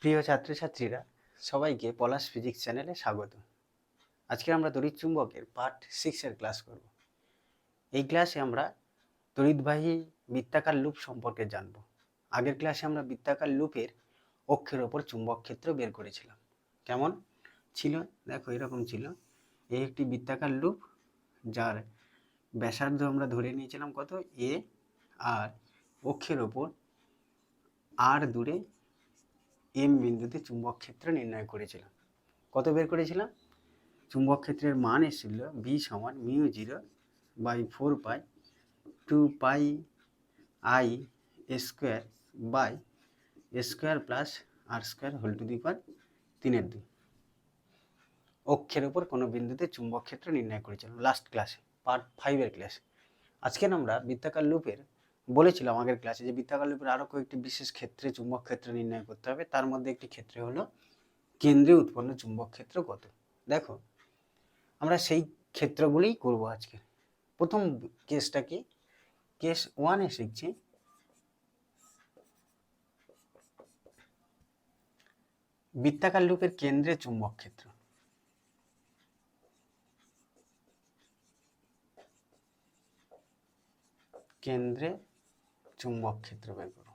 প্রিয় ছাত্রছাত্রীরা, সবাইকে পলাশ ফিজিক্স চ্যানেলে স্বাগত। আজকে আমরা তড়িৎ চুম্বকের পার্ট সিক্সের ক্লাস করব। এই ক্লাসে আমরা তড়িৎবাহী বৃত্তাকার লুপ সম্পর্কে জানব। আগের ক্লাসে আমরা বৃত্তাকার লুপের অক্ষের ওপর চুম্বক ক্ষেত্র বের করেছিলাম। কেমন? ছিল, দেখো এরকম ছিল। এই একটি বৃত্তাকার লুপ যার ব্যাসার্ধ আমরা ধরে নিয়েছিলাম কত? এ আর অক্ষের ওপর আর দূরে এম বিন্দুতে চুম্বক ক্ষেত্র নির্ণয় করেছিলাম। কত বের করেছিলাম? চুম্বক ক্ষেত্রের মান এসেছিল বি সমান mu zero by four pi two pi I square by square plus R square whole to the power তিনের দুই। অক্ষের ওপর কোনো বিন্দুতে চুম্বক ক্ষেত্র নির্ণয় করেছিলাম লাস্ট ক্লাসে পার্ট ফাইভের ক্লাসে আজকে আমরা বৃত্তাকার লুপের বলেছিলাম আগের ক্লাসে যে বৃত্তাকার আরও কয়েকটি বিশেষ ক্ষেত্রে চুম্বক ক্ষেত্র নির্ণয় করতে হবে। তার মধ্যে একটি ক্ষেত্রে হলো কেন্দ্রে উৎপন্ন চুম্বক ক্ষেত্র কত? দেখো, আমরা সেই ক্ষেত্রগুলিই করব আজকে। প্রথম কেসটা কি? কেস ওয়ানে শিখছি। বৃত্তাকার লুপের কেন্দ্রে চুম্বক ক্ষেত্র। কেন্দ্রে চুম্বক ক্ষেত্র বের করো।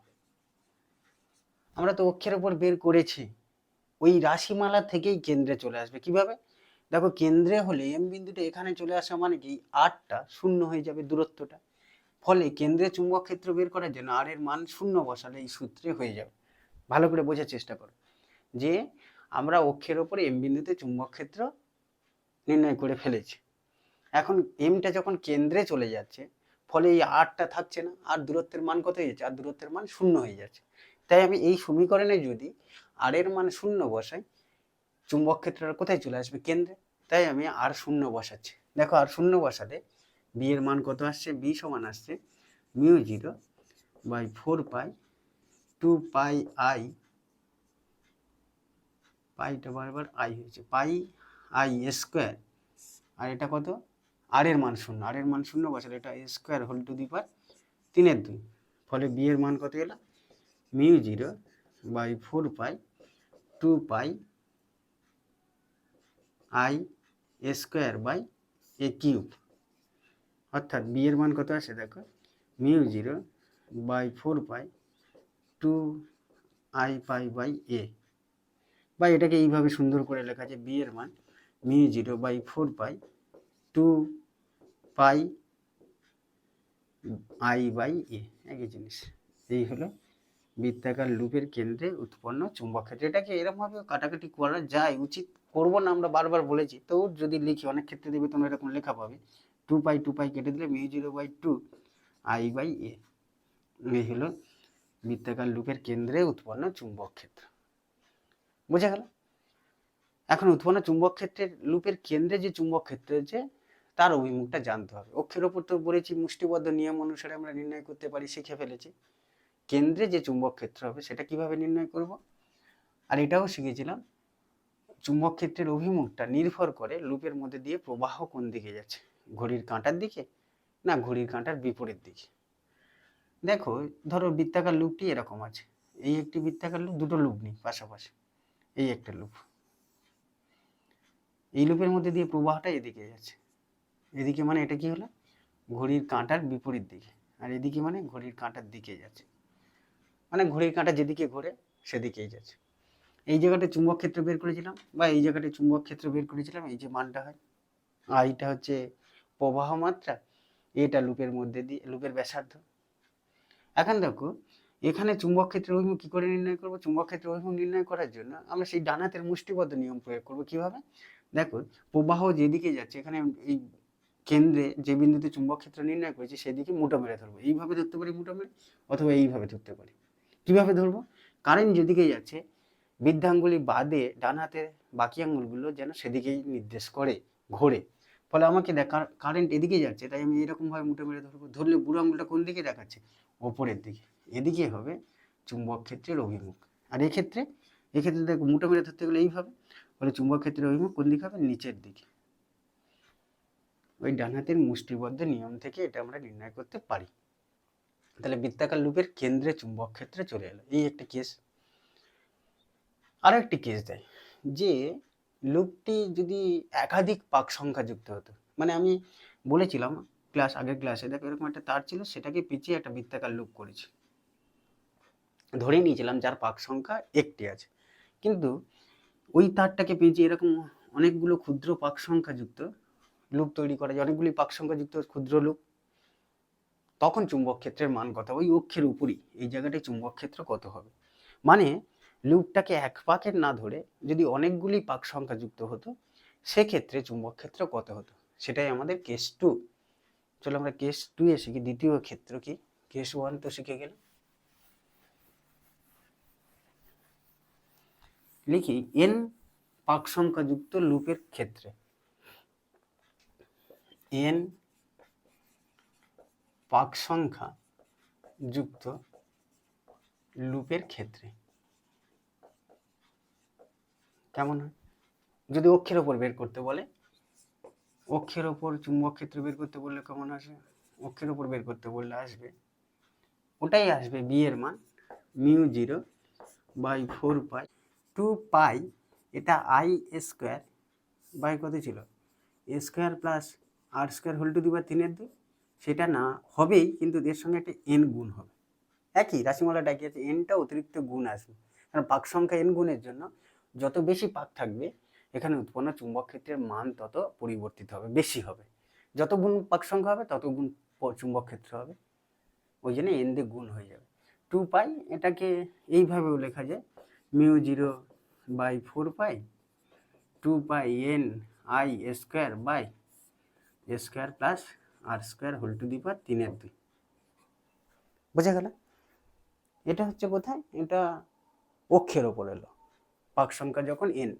আমরা তো অক্ষের ওপর বের করেছি। ওই রাশিমালা থেকেই কেন্দ্রে চলে আসবে। কীভাবে? দেখো, কেন্দ্রে হলে এম বিন্দুটা এখানে চলে আসা মানে কি? আটটা শূন্য হয়ে যাবে দূরত্বটা। ফলে কেন্দ্রে চুম্বক ক্ষেত্র বের করার জন্য আর এর মান শূন্য বসালে এই সূত্রে হয়ে যাবে। ভালো করে বোঝার চেষ্টা করো যে আমরা অক্ষের ওপরে এম বিন্দুতে চুম্বক ক্ষেত্র নির্ণয় করে ফেলেছি। এখন এমটা যখন কেন্দ্রে চলে যাচ্ছে ফলে এই আটটা থাকছে না, আর দূরত্বের মান কত হয়ে যাচ্ছে? আর দূরত্বের মান শূন্য হয়ে যাচ্ছে। তাই আমি এই সমীকরণে যদি আর এর মান শূন্য বসাই, চুম্বক ক্ষেত্রটা কোথায় চলে আসবে? কেন্দ্রে। তাই আমি আর শূন্য বসাচ্ছি। দেখো আর শূন্য বসালে বি এর মান কত আসছে? বি সমান আসছে mu zero by four pi two pi I, পাইটা বারবার আই হয়েছে। পাই আই স্কোয়ার। আর এটা কত? আর এর মান শূন্য। আর এর মান শূন্য বসালে এটা square whole to the power তিনের দুই। ফলে বি এর মান কত এলো? Mu zero by four pi two pi I A square by A cube অর্থাৎ বি এর মান কত আসে দেখো? Mu zero by four pi two I pi by A বা এটাকে এইভাবে সুন্দর করে লেখা আছে বি এর মান mu zero by four pi two pi, I by A, একই জিনিস। এই হলো বৃত্তাকার লুপের কেন্দ্রে উৎপন্ন চুম্বক ক্ষেত্র। এটাকে এরকমভাবে কাটাকাটি করা যায়, উচিত করব না আমরা বারবার বলেছি। তো যদি লিখি, অনেক ক্ষেত্রে দেবে তোমরা এরকম লেখা পাবে। টু পাই টু পাই কেটে দিলে mu zero by two I by A এই হলো বৃত্তাকার লুপের কেন্দ্রে উৎপন্ন চুম্বক ক্ষেত্র। বোঝা গেল? এখন উৎপন্ন চুম্বক ক্ষেত্রের, লুপের কেন্দ্রে যে চুম্বক ক্ষেত্র আছে তার অভিমুখটা জানতে হবে। অক্ষের ওপর তো বলেছি, মুষ্টিবদ্ধ নিয়ম অনুসারে আমরা নির্ণয় করতে পারি, শিখে ফেলেছি। কেন্দ্রে যে চুম্বক ক্ষেত্র হবে, সেটা কীভাবে নির্ণয় করব? আর এটাও শিখেছিলাম, চুম্বক ক্ষেত্রের অভিমুখটা নির্ভর করে লুপের মধ্যে দিয়ে প্রবাহ কোন দিকে যাচ্ছে? ঘড়ির কাঁটার দিকে না ঘড়ির কাঁটার বিপরীত দিকে? দেখো, ধরো বৃত্তাকার লুপটি এরকম আছে। এই একটি বৃত্তাকার লুপ দুটো লুপ নেই পাশাপাশি, এই একটা লুপ। এই লুপের মধ্যে দিয়ে প্রবাহটা এদিকে যাচ্ছে। এদিকে মানে এটা কি হলো? ঘড়ির কাঁটার বিপরীত দিকে। আর এদিকে মানে ঘড়ির কাঁটার দিকে যাচ্ছে। মানে ঘড়ির কাঁটা যেদিকে ঘোরে, সেদিকেই যাচ্ছে। এই জায়গাটা চুম্বক ক্ষেত্র বের করেছিলাম, বা এই জায়গাটা চুম্বক ক্ষেত্র বের করেছিলাম, এই যে মানটা হয়। আইটা হচ্ছে প্রবাহ মাত্রা, এটা লুপের মধ্যে দিয়ে, লুপের ব্যাসার্ধ। এখন দেখো, এখানে চুম্বক ক্ষেত্র অভিমুখ কী করে নির্ণয় করব? চুম্বক ক্ষেত্রের অভিমুখ নির্ণয় করার জন্য আমরা সেই ডানাতের মুষ্টিবদ্ধ নিয়ম প্রয়োগ করব কীভাবে? দেখো, প্রবাহ যেদিকে যাচ্ছে, এখানে এই কেন্দ্রে যে বিন্দুতে চুম্বক ক্ষেত্র নির্ণয় করেছি, সেদিকে মুটো মেরে ধরবো। এইভাবে ধরতে পারি মুটো মেরে? অথবা এইভাবে ধরতে পারি। কীভাবে ধরবো? কারেন্ট যেদিকে যাচ্ছে, বৃদ্ধাঙ্গুলি বাদে ডান হাতের বাকি আঙ্গুলগুলো যেন সেদিকেই নির্দেশ করে, ঘোরে। ফলে আমাকে দেখা কারেন্ট এদিকে যাচ্ছে, তাই আমি এরকমভাবে মুঠে মেরে ধরবো। ধরলে বুড়ো আঙুলটা কোন দিকে দেখাচ্ছে? ওপরের দিকে। এদিকে হবে চুম্বক ক্ষেত্রের অভিমুখ। আর এক্ষেত্রে? এক্ষেত্রে দেখো মুঠো মেরে ধরতে গেলে এইভাবে? ফলে চুম্বক ক্ষেত্রের অভিমুখ কোন দিকে হবে? নিচের দিকে। ওই ডান হাতের মুষ্টিবদ্ধ নিয়ম থেকে এটা আমরা নির্ণয় করতে পারি। তাহলে বৃত্তাকার লুপের কেন্দ্রে চুম্বক ক্ষেত্রে চলে এলো। এই একটা কেস আরও একটি কেস দেয়, যে লুপটি যদি একাধিক পাক সংখ্যা যুক্ত হতো মানে আমি বলেছিলাম ক্লাস আগের ক্লাসে দেখো এরকম একটা তার ছিল, সেটাকে পিছিয়ে একটা বৃত্তাকার লুপ করেছি। ধরে নিয়েছিলাম যার পাক সংখ্যা একটি আছে। কিন্তু ওই তারটাকে পেঁচিয়ে এরকম অনেকগুলো ক্ষুদ্র পাক সংখ্যা যুক্ত লুপ তৈরি করা যায় অনেকগুলি পাক সংখ্যা যুক্ত ক্ষুদ্র লুপ তখন চুম্বক ক্ষেত্রের মান কত ওই অক্ষের উপরই। এই জায়গাটায় চুম্বক ক্ষেত্র কত হবে? মানে লুপটাকে এক পাকের না ধরে যদি অনেকগুলি পাক সংখ্যা যুক্ত হতো, সেক্ষেত্রে চুম্বক ক্ষেত্র কত হতো? সেটাই আমাদের কেস টু চলো আমরা কেস টু এ শিখি। দ্বিতীয় ক্ষেত্র কি? কেস ওয়ান তো শিখে গেলাম। লিখি এন পাক সংখ্যা যুক্ত লুপের ক্ষেত্রে এন পাক সংখ্যা যুক্ত লুপের ক্ষেত্রে। কেমন হয়? যদি অক্ষের ওপর বের করতে বলে, অক্ষের ওপর চুম্বক ক্ষেত্র বের করতে বললে কেমন আসবে অক্ষের ওপর বের করতে বললে আসবে। ওটাই আসবে বি এর মান, mu zero by four pi two pi, এটা আই স্কোয়ার বাই কত ছিল? Square plus R square whole to the power তিনের দুই সেটা না হবেই, কিন্তু এর সঙ্গে একটা এন গুণ হবে। একই রাশিমালাটা একই আছে এনটা অতিরিক্ত গুণ আসবে কারণ পাক সংখ্যা এন গুণের জন্য যত বেশি পাক থাকবে, এখানে উৎপন্ন চুম্বক ক্ষেত্রের মান তত পরিবর্তিত হবে, বেশি হবে। যত গুণ পাক সংখ্যা হবে, তত গুণ চুম্বক ক্ষেত্র হবে। ওই জন্য এন দিয়ে গুণ হয়ে যাবে। টু পাই এটাকে এইভাবেও লেখা যায় mu zero by four pi two pi N I square by square plus R square whole to the power তিনের দুই বোঝা গেল? এটা হচ্ছে কোথায় এটা অক্ষের ওপর এলো পাক সংখ্যা যখন এন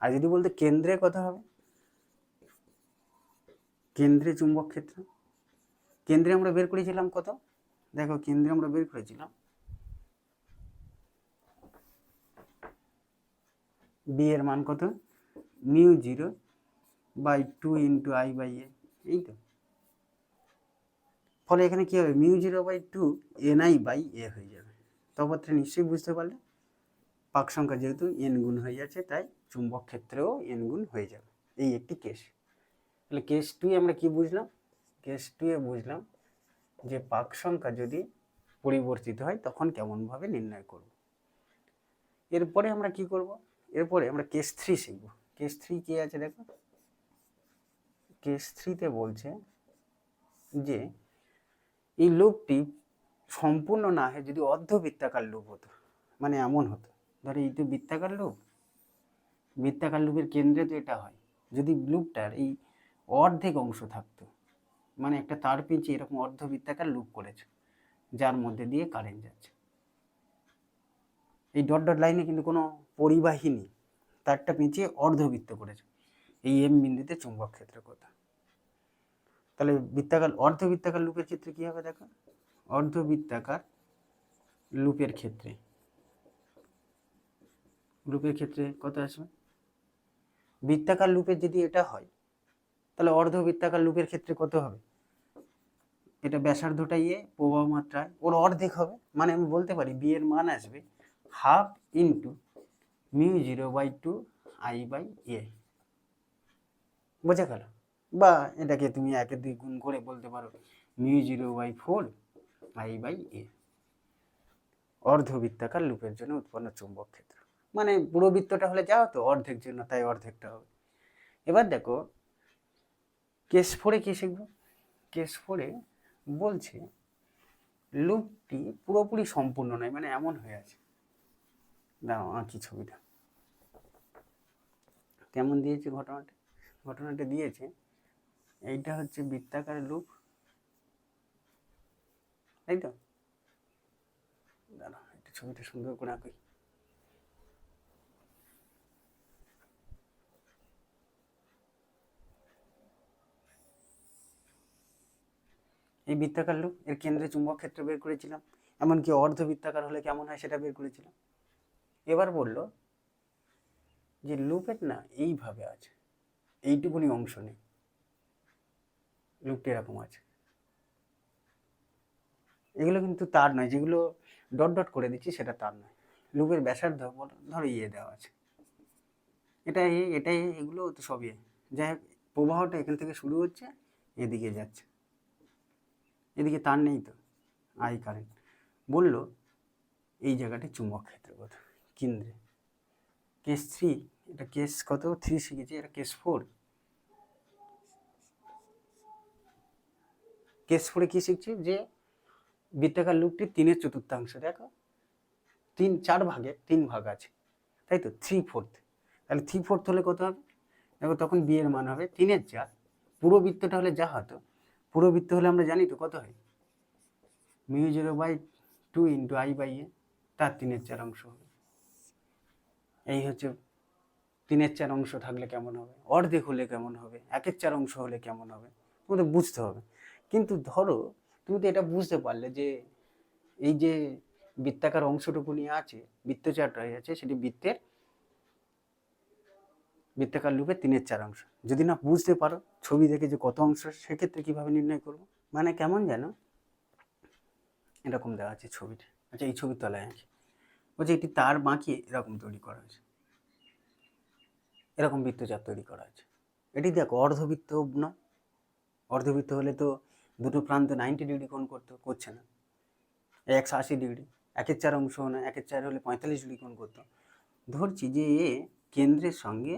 আর যদি বলতে কেন্দ্রে কথা হবে কেন্দ্রে চুম্বক ক্ষেত্র। কেন্দ্রে আমরা বের করেছিলাম কত? দেখো, কেন্দ্রে আমরা বের করেছিলাম। বি এর মান কত? Mu zero by two into I by A এই তো। ফলে এখানে কী হবে? Mu zero by two N I by A হয়ে যাবে। তপত্রে নিশ্চয়ই বুঝতে পারলে, পাক সংখ্যা যেহেতু এন গুণ হয়ে যাচ্ছে, তাই চুম্বক ক্ষেত্রেও এন গুণ হয়ে যাবে। এই একটি কেস তাহলে কেস টুয়ে আমরা কি বুঝলাম? কেস টুয়ে বুঝলাম যে পাক সংখ্যা যদি পরিবর্তিত হয়, তখন কেমনভাবে নির্ণয় করব? এরপরে আমরা কি করব? এরপরে আমরা কেস থ্রি শিখব। কেস থ্রি কি আছে দেখো? কেস থ্রিতে বলছে যে, এই লুপটি সম্পূর্ণ না হয়ে যদি অর্ধবৃত্তাকার লুপ হতো। মানে এমন হতো। ধরো এই তো বৃত্তাকার লুপ বৃত্তাকার লুপের কেন্দ্রে তো এটা হয়। যদি লুপটার এই অর্ধেক অংশ থাকতো মানে একটা তার পিঞ্চে এরকম অর্ধবৃত্তাকার লুপ করেছে, যার মধ্যে দিয়ে কারেন্ট যাচ্ছে। এই ডট ডট লাইনে কিন্তু কোনো পরিবাহী নেই। তারটা পেঁচিয়ে অর্ধবৃত্ত করেছে। এই এম বিন্দুতে চুম্বক ক্ষেত্র কথা? তাহলে বৃত্তাকার অর্ধবৃত্তাকার লুপের ক্ষেত্রে কী হবে দেখো? অর্ধবৃত্তাকার লুপের ক্ষেত্রে। লুপের ক্ষেত্রে কত আসবে? বৃত্তাকার লুপের যদি এটা হয়, তাহলে অর্ধবৃত্তাকার লুপের ক্ষেত্রে কত হবে? এটা ব্যাসার্ধটা ইয়ে প্রবাহ মাত্রায়, ওর অর্ধেক হবে। মানে আমি বলতে পারি বি এর মান আসবে half into mu zero by two I by A বোঝা গেল? বা এটাকে তুমি একে দুই গুণ করে বলতে পারো। Mu zero by four I by A. অর্ধবৃত্তাকার লুপের জন্য উৎপন্ন চুম্বক ক্ষেত্র। মানে পুরো বৃত্তটা হলে যাও তো অর্ধেক জন্য তাই অর্ধেকটা হবে। এবার দেখো, কেস ফোরে কি শিখব? কেস ফোরে বলছে, লুপটি পুরোপুরি সম্পূর্ণ নয় মানে এমন হয়ে আছে। দাও আঁকি ছবিটা। কেমন দিয়েছে ঘটনাটা? ঘটনাটা দিয়েছে, এইটা হচ্ছে বৃত্তাকার লুপ। তাই তো? দাঁড়া, একটু ছবিটা সুন্দর করে আঁকি। এই বৃত্তাকার লুপ, এর কেন্দ্রে চুম্বক ক্ষেত্র বের করেছিলাম, এমনকি অর্ধ বৃত্তাকার হলে কেমন হয় সেটা বের করেছিলাম। এবার বলল যে লুপের না এইভাবে আছে। এইটুকুনি অংশ নেই। লুপটি এরকম আছে। এগুলো কিন্তু তার নয়, যেগুলো ডট ডট করে দিচ্ছি সেটা তার নয়। লুপের ব্যাসার্ধ ধরো ইয়ে দেওয়া আছে। এটা এ এটা এ এগুলো তো সবই। যাই হোক, প্রবাহটা এখান থেকে শুরু হচ্ছে, এদিকে যাচ্ছে। এদিকে তার নেই তো আই কারেন্ট বলল, এই জায়গাটি চুম্বক ক্ষেত্র কেন্দ্রে। কেস থ্রি এটা কেস কত? থ্রি শিখেছি। এটা কেস ফোর কেস ফোরে কী শিখছি? যে বৃত্তাকার লুপটি তিনের চতুর্থাংশ, দেখো। তিন, চার ভাগে, তিন ভাগ আছে। তাই তো? থ্রি ফোর্থ তাহলে থ্রি ফোর্থ হলে কত হবে? দেখো, তখন বি এর মান হবে তিনের চার। পুরো বৃত্তটা হলে যা হতো, পুরো বৃত্ত হলে আমরা জানি তো কত হয়? Mu zero by two into I by A, তার তিনের চার অংশ হবে। এই হচ্ছে তিনের চার অংশ থাকলে কেমন হবে? অর্ধেক হলে কেমন হবে? একের চার অংশ হলে কেমন হবে? তোমাদের বুঝতে হবে। কিন্তু ধরো, তুমি তো এটা বুঝতে পারলে যে এই যে বৃত্তাকার অংশটুকু নিয়ে আছে বৃত্তচারটা হয়ে আছে, সেটি বৃত্তের বৃত্তাকার লুপে তিনের চার অংশ। যদি না বুঝতে পারো, ছবি দেখে যে কত অংশ, সেক্ষেত্রে কীভাবে নির্ণয় করব? মানে কেমন যেন এরকম দেওয়া আছে ছবিটা। আচ্ছা এই ছবির তলায় আছে। বলছে একটি তার বাঁকিয়ে এরকম তৈরি করা হয়েছে। এরকম বৃত্তচাপ তৈরি করা আছে। এটি দেখো, অর্ধবৃত্ত নয় অর্ধবৃত্ত হলে তো দুটো প্রান্ত নাইনটি ডিগ্রি কোণ করতো করছে না। একশো আশি ডিগ্রি একের চার অংশ না, একের চার হলে পঁয়তাল্লিশ ডিগ্রি কোণ করতো ধরছি যে এ কেন্দ্রের সঙ্গে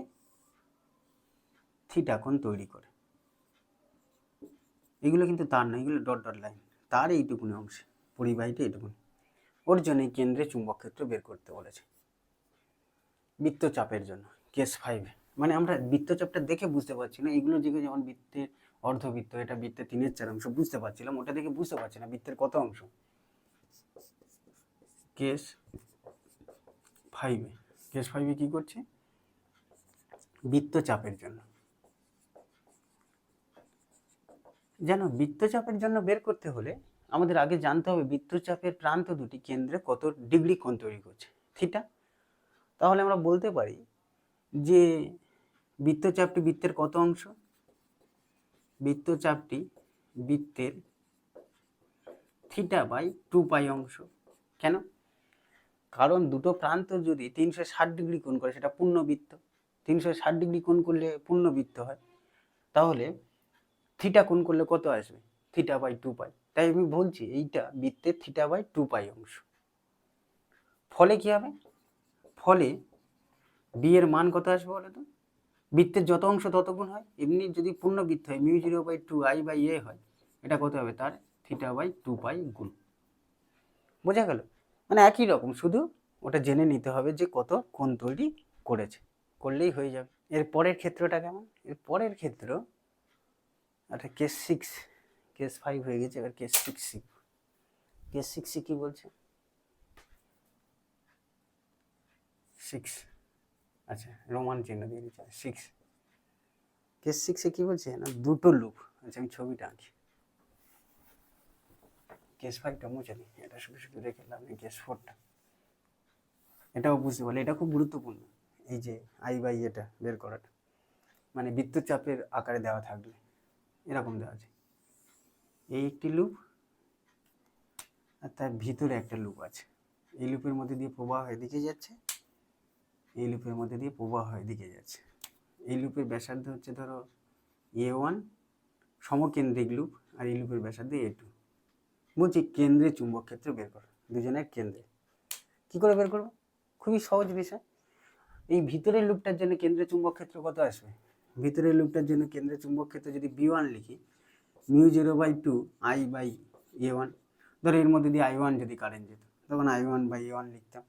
থিটা কোণ তৈরি করে। এগুলো কিন্তু তার নয়, এগুলো ডট ডট লাইন তার এইটুকুনি অংশে পরিবাহীটা এইটুকুনি। ওর জন্য কেন্দ্রে চুম্বক ক্ষেত্র বের করতে বলেছে। বৃত্তচাপের জন্য। কেস ফাইভে। মানে আমরা বৃত্তচাপটা দেখে বুঝতে পারছি না। এগুলো যেগুলো যেমন বৃত্তের অর্ধবৃত্ত, এটা বৃত্তের তিনের চার অংশ, বুঝতে পারছিলাম। ওটা দেখে বুঝতে পারছি না বৃত্তের কত অংশ। কেস ফাইভে। কেস ফাইভে কী করছে? বৃত্তচাপের জন্য। যেন বৃত্তচাপের জন্য বের করতে হলে আমাদের আগে জানতে হবে বৃত্তচাপের প্রান্ত দুটি কেন্দ্রে কত ডিগ্রি কোণ তৈরি করছে। থিটা? তাহলে আমরা বলতে পারি যে বৃত্তচাপটি বৃত্তের কত অংশ? বৃত্তচাপটি বৃত্তের থিটা বাই টু পাই অংশ। কেন? কারণ দুটো প্রান্ত যদি তিনশো ষাট ডিগ্রি কোণ করে, সেটা পূর্ণবৃত্ত তিনশো ষাট ডিগ্রি কোণ করলে পূর্ণবৃত্ত হয়। তাহলে থিটা কোণ করলে কত আসবে? Theta by two pi. তাই আমি বলছি এইটা বৃত্তের থিটা বাই টু পাই অংশ। ফলে কি হবে? ফলে বি এর মান কত আসবে বলো তো? বৃত্তের যত অংশ তত গুণ হয়। এমনি যদি পূর্ণ বৃত্ত হয়, mu zero by two, I by A হয়, এটা কত হবে? তার থিটা বাই টু পাই গুণ। বোঝা গেল? মানে একই রকম, শুধু ওটা জেনে নিতে হবে যে কত কোন তৈরি করেছে। করলেই হয়ে যাবে। এর পরের ক্ষেত্রটা কেমন? এর পরের ক্ষেত্র একটা কেস সিক্স কেস ফাইভ হয়ে গেছে, এবার কেস সিক্স শিখব কেস সিক্সে কী বলছে? সিক্স আচ্ছা রোমান চিহ্ন দিয়ে দিচ্ছে সিক্স কেস সিক্সে কী বলছে? না, দুটো লুপ আচ্ছা আমি ছবিটা আঁকি কেস ফাইভটা মুছে দিই এটা শুধু শুধু রেখে লাভ নেই, কেস ফোরটা এটাও বুঝতে পারলে, এটা খুব গুরুত্বপূর্ণ, এই যে আই বাই এটা বের করাটা মানে বিদ্যুৎ চাপের আকারে দেওয়া থাকলে, এরকম দেওয়া আছে। এই একটি লুপ আর তার ভিতরে একটা লুপ আছে। এই লুপের মধ্যে দিয়ে প্রবাহ এদিকে যাচ্ছে এই লুপের মধ্যে দিয়ে প্রবাহ দিকে যাচ্ছে। এই লুপের ব্যাসার্ধ হচ্ছে ধরো এ ওয়ান সমকেন্দ্রিক লুপ আর এই লুপের ব্যাসার্ধ এ টু বলছি কেন্দ্রে চুম্বক ক্ষেত্র বের করো, দুজনের কেন্দ্রে। কী করে বের করব? খুবই সহজ বিষয়। এই ভিতরের লুপটার জন্য কেন্দ্রে চুম্বক ক্ষেত্র কত আসবে? ভিতরের লুপটার জন্য কেন্দ্রে চুম্বক ক্ষেত্র যদি বি ওয়ান লিখি, mu zero by two I by A one ধরো এর মধ্যে দিয়ে আই ওয়ান যদি কারেন্ট যেত, তখন I one by A one লিখতাম।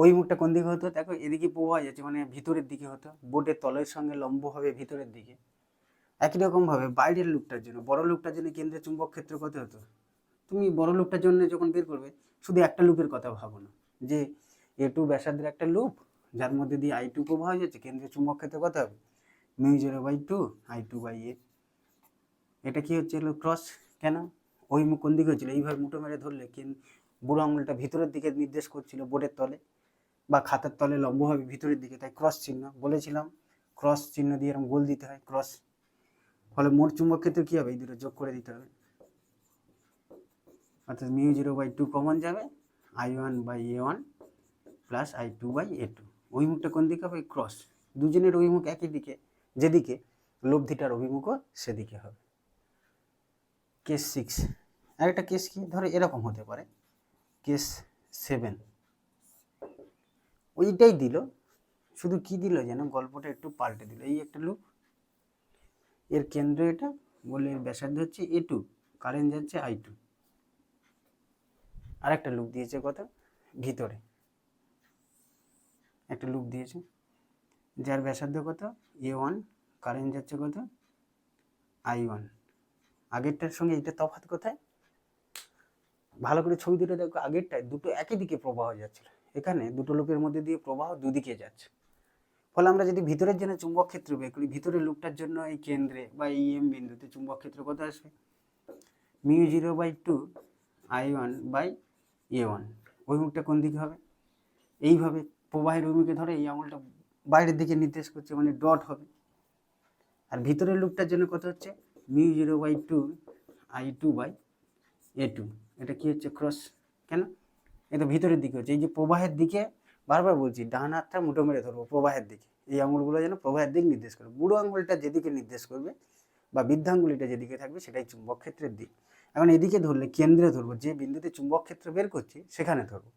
ওই মুখটা কোন দিকে হতো? দেখো, এদিকে প্রবাহ যাচ্ছে মানে ভিতরের দিকে হতো। বোর্ডের তলের সঙ্গে লম্ব হবে ভিতরের দিকে। একই রকমভাবে বাইরের লুপটার জন্য। বড় লুপটার জন্য কেন্দ্রে চুম্বক ক্ষেত্র কত হতো? তুমি বড় লুপটার জন্য যখন বের করবে, শুধু একটা লুপের কথা ভাবো না। যে এ টু ব্যাসার্ধের একটা লুপ, যার মধ্যে দিয়ে আই টু প্রবাহ যাচ্ছে কেন্দ্রীয় চুম্বক ক্ষেত্র কত হবে? Mu zero by two I two by A এটা কি হচ্ছে ক্রস কেন? ওই মুখ কোন দিকে হচ্ছিল? এইভাবে মুঠো মেরে ধরলে কেন? বুড়ো আঙুলটা ভিতরের দিকে নির্দেশ করছিল বোর্ডের তলে। বা খাতার তলে লম্বভাবে ভিতরের দিকে, তাই ক্রস চিহ্ন বলেছিলাম। ক্রস চিহ্ন দিয়ে এরকম গোল দিতে হয় ক্রস ফলে মোট চুম্বক ক্ষেত্রে কী হবে? এই দুটো যোগ করে দিতে হবে। অর্থাৎ mu zero by two common যাবে I one by A one plus I two by A two অভিমুখটা কোন দিকে হবে? ক্রস দুজনের অভিমুখ একই দিকে, যেদিকে লব্ধিটার অভিমুখও সেদিকে হবে। কেস সিক্স আরেকটা কেস কি? ধরো এরকম হতে পারে। কেস সেভেন ওইটাই দিল। শুধু কি দিল যেন গল্পটা একটু পাল্টে দিল। এই একটা লুপ এর কেন্দ্র এটা বলে ব্যাসার্ধ হচ্ছে এ টু কারেন্ট যাচ্ছে আই টু আর একটা লুপ দিয়েছে কত ভিতরে। একটা লুপ দিয়েছে, যার ব্যাসার্ধ কত? এ ওয়ান কারেন্ট যাচ্ছে কত? আই ওয়ান আগেরটার সঙ্গে এটা তফাৎ কোথায়? ভালো করে ছবি দুটো দেখো, আগেরটায় দুটো একই দিকে প্রবাহ যাচ্ছিল। এখানে দুটো লুপের মধ্যে দিয়ে প্রবাহ দুদিকে যাচ্ছে। ফলে আমরা যদি ভিতরের জন্য চুম্বক ক্ষেত্র বের করি, ভিতরের লুপটার জন্য এই কেন্দ্রে বা এই এম বিন্দুতে চুম্বক ক্ষেত্র কত আসবে? Mu zero by two I one by A one. ওই মুখটা কোন দিকে হবে? এইভাবে প্রবাহের অভিমুখে ধরে এই আঙুলটা বাইরের দিকে নির্দেশ করছে মানে ডট হবে। আর ভিতরের লুপটার জন্য কত হচ্ছে? Mu zero by two I two by A two. এটা কি হচ্ছে? ক্রস। কেন? এটা ভিতরের দিকে হচ্ছে। এই যে প্রবাহের দিকে বারবার বলছি, ডান হাতটা মুঠো মেরে ধরবো প্রবাহের দিকে। এই আঙুলগুলো যেন প্রবাহের দিক নির্দেশ করবে বুড়ো আঙুলটা যেদিকে নির্দেশ করবে বা বৃদ্ধাঙ্গুলিটা যেদিকে থাকবে সেটাই চুম্বক ক্ষেত্রের দিক। এখন এদিকে ধরলে কেন্দ্রে ধরবো, যে বিন্দুতে চুম্বক ক্ষেত্র বের করছি সেখানে ধরবো।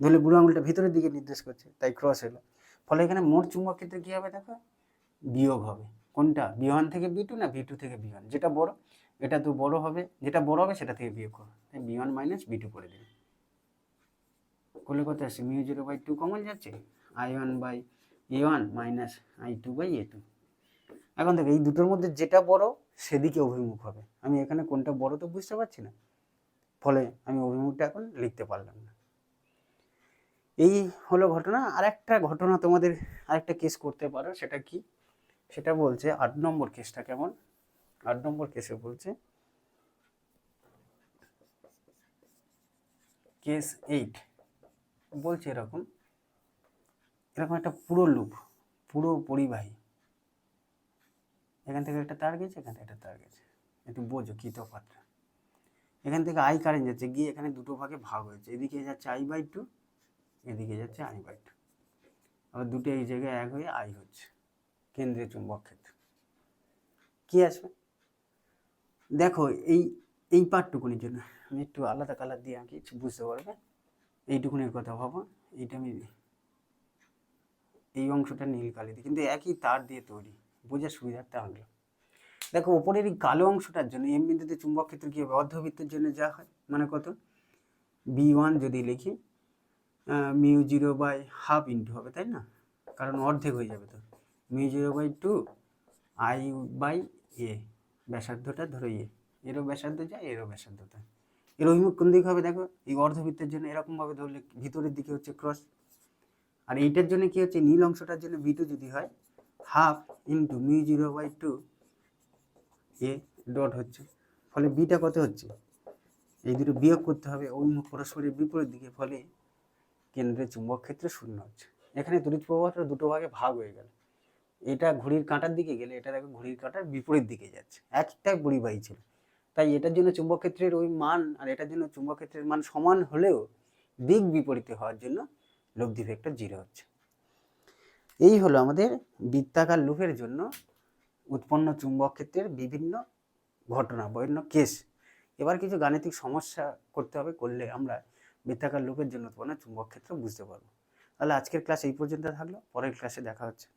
ধরলে বুড়ো আঙুলটা ভিতরের দিকে নির্দেশ করছে, তাই ক্রস এলো ফলে এখানে মোট চুম্বক ক্ষেত্রে কী হবে দেখো? বিয়োগ হবে। কোনটা? বি ওয়ান থেকে বি টু না বি টু থেকে বি ওয়ান? যেটা বড়, এটা তো বড় হবে, যেটা বড় হবে সেটা থেকে বিয়োগ করো। তাই B one minus B two করে দিবে করলে কত আসছে mu zero by two common যাচ্ছে? I one by A one minus I two by A two এখন দেখো, এই দুটোর মধ্যে যেটা বড়, সেদিকে অভিমুখ হবে। আমি এখানে কোনটা বড় তো বুঝতে পারছি না। ফলে আমি অভিমুখটা এখন লিখতে পারলাম না। এই হলো ঘটনা। আরেকটা ঘটনা তোমাদের, আরেকটা কেস করতে পারো, সেটা কি? সেটা বলছে, আট নম্বর কেসটা কেমন? আট নম্বর কেসে বলছে কেস এইট বলছে এরকম এরকম একটা পুরো লুপ, পুরো পরিবাহী। এখান থেকে একটা তার গেছে, এখান থেকে একটা তার গেছে। একটু বোঝো কী তফাৎটা। এখান থেকে আই কারেন্ট যাচ্ছে, গিয়ে এখানে দুটো ভাগে ভাগ হয়েছে। এদিকে যাচ্ছে আই বাই টু এদিকে যাচ্ছে আই বাই টু আবার দুটো এই জায়গায় এক হয়ে আই হচ্ছে, কেন্দ্রীয় চুম্বক ক্ষেত্র। কী আসবে? দেখো, এই এই পার্টটুকুনির জন্য আমি একটু আলাদা কালার দিয়ে আঁকি বুঝতে পারবে? এইটুকুনির কথা ভাবো, এইটা আমি এই অংশটা নীল কালি দিয়ে, কিন্তু একই তার দিয়ে তৈরি, বোঝার সুবিধার্থে আঁকলাম দেখো, ওপরের এই কালো অংশটার জন্য, এম বিন্দুতে চুম্বক ক্ষেত্র কী হবে অর্ধবৃত্তের জন্য যা হয় মানে কত? বি ওয়ান যদি লিখি mu zero by half into হবে, তাই না? কারণ অর্ধেক হয়ে যাবে তো। Mu zero by two, I by A, ব্যাসার্ধটা ধরো ইয়ে এরও ব্যাসার্ধ যায়, এরও ব্যাসার্ধ যায়। এর অভিমুখ কোন দিকে হবে? দেখো, এই অর্ধবৃত্তের জন্য এরকমভাবে ধরলে ভিতরের দিকে হচ্ছে ক্রস আর এইটার জন্য কি হচ্ছে? নীল অংশটার জন্য বি টু যদি হয় half into mu zero by two A dot হচ্ছে। ফলে বিটা কত হচ্ছে? এই দুটো বিয়োগ করতে হবে অভিমুখ পরস্পরের বিপরীত দিকে, ফলে কেন্দ্রের চুম্বক ক্ষেত্রে শূন্য হচ্ছে। এখানে তড়িৎ প্রবাহটা দুটো ভাগে ভাগ হয়ে গেল। এটা ঘড়ির কাঁটার দিকে গেলে এটা দেখো ঘড়ির কাঁটার বিপরীত দিকে যাচ্ছে। একটাই পরিবাহী ছিল। তাই এটার জন্য চুম্বক ক্ষেত্রের ওই মান আর এটার জন্য চুম্বক ক্ষেত্রের মান সমান হলেও দিক বিপরীতে হওয়ার জন্য লব্ধি ভেক্টর জিরো হচ্ছে। এই হলো আমাদের বৃত্তাকার লুপের জন্য উৎপন্ন চুম্বক ক্ষেত্রের বিভিন্ন ঘটনা বিভিন্ন কেস। এবার কিছু গাণিতিক সমস্যা করতে হবে, করলে আমরা বৃত্তাকার লুপের জন্য উৎপন্ন চুম্বক ক্ষেত্র বুঝতে পারব। তাহলে আজকের ক্লাস এই পর্যন্ত থাকল, পরের ক্লাসে দেখা হচ্ছে।